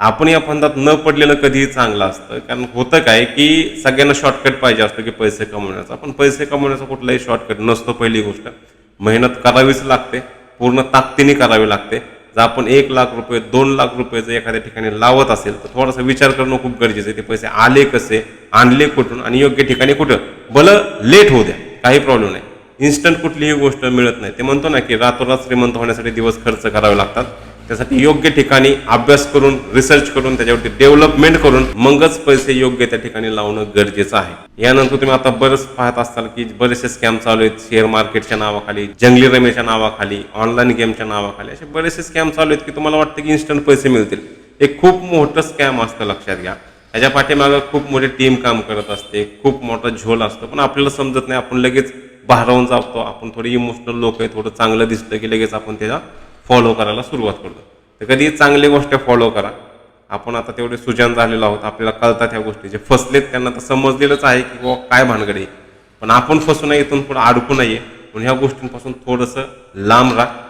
आपण या फंदात न पडलेलं कधीही चांगलं असतं. कारण होतं काय की सगळ्यांना शॉर्टकट पाहिजे असतं की पैसे कमवण्याचा. पण पैसे कमवण्याचा कुठलाही शॉर्टकट नसतो पहिली गोष्ट. मेहनत करावीच लागते. पूर्ण ताकदीने करावी लागते. जर आपण एक लाख रुपये दोन लाख रुपये जर एखाद्या ठिकाणी लावत असेल तर थोडासा विचार करणं खूप गरजेचं आहे. ते पैसे आले कसे आणले कुठून आणि योग्य ठिकाणी कुठं? भलं लेट होऊ द्या. काही प्रॉब्लेम नाही. इन्स्टंट कुठलीही गोष्ट मिळत नाही. ते म्हणतो ना की रातोरात श्रीमंत होण्यासाठी दिवस खर्च करावे लागतात. त्यासाठी योग्य ठिकाणी अभ्यास करून रिसर्च करून त्याच्यावरती डेव्हलपमेंट करून मगच पैसे योग्य त्या ठिकाणी लावणं गरजेचं आहे. यानंतर तुम्ही आता बरंच पाहत असाल की बरेचसे स्कॅम चालू आहेत. शेअर मार्केटच्या नावाखाली जंगली रमेच्या नावाखाली ऑनलाईन गेमच्या नावाखाली असे बरेचसे स्कॅम चालू आहेत की तुम्हाला वाटतं की इन्स्टंट पैसे मिळतील. एक खूप मोठं स्कॅम असतं लक्षात घ्या. त्याच्या पाठीमागं खूप मोठी टीम काम करत असते. खूप मोठा झोल असतो. पण आपल्याला समजत नाही. आपण लगेच भारावून जातो. आपण थोडी इमोशनल लोक आहे थोडं चांगलं दिसतं की लगेच आपण त्याचा फॉलो करायला सुरुवात करतो. तर कधी चांगली गोष्ट फॉलो करा. आपण आता तेवढे सुजान झालेलो आहोत. आपल्याला कळतात ह्या गोष्टी. जे फसलेत त्यांना तर समजलेलंच आहे की बाबा काय भानगड आहे. पण आपण फसू नये इथून पुढे अडकू नये. म्हणून ह्या गोष्टींपासून थोडंसं लांब राहा.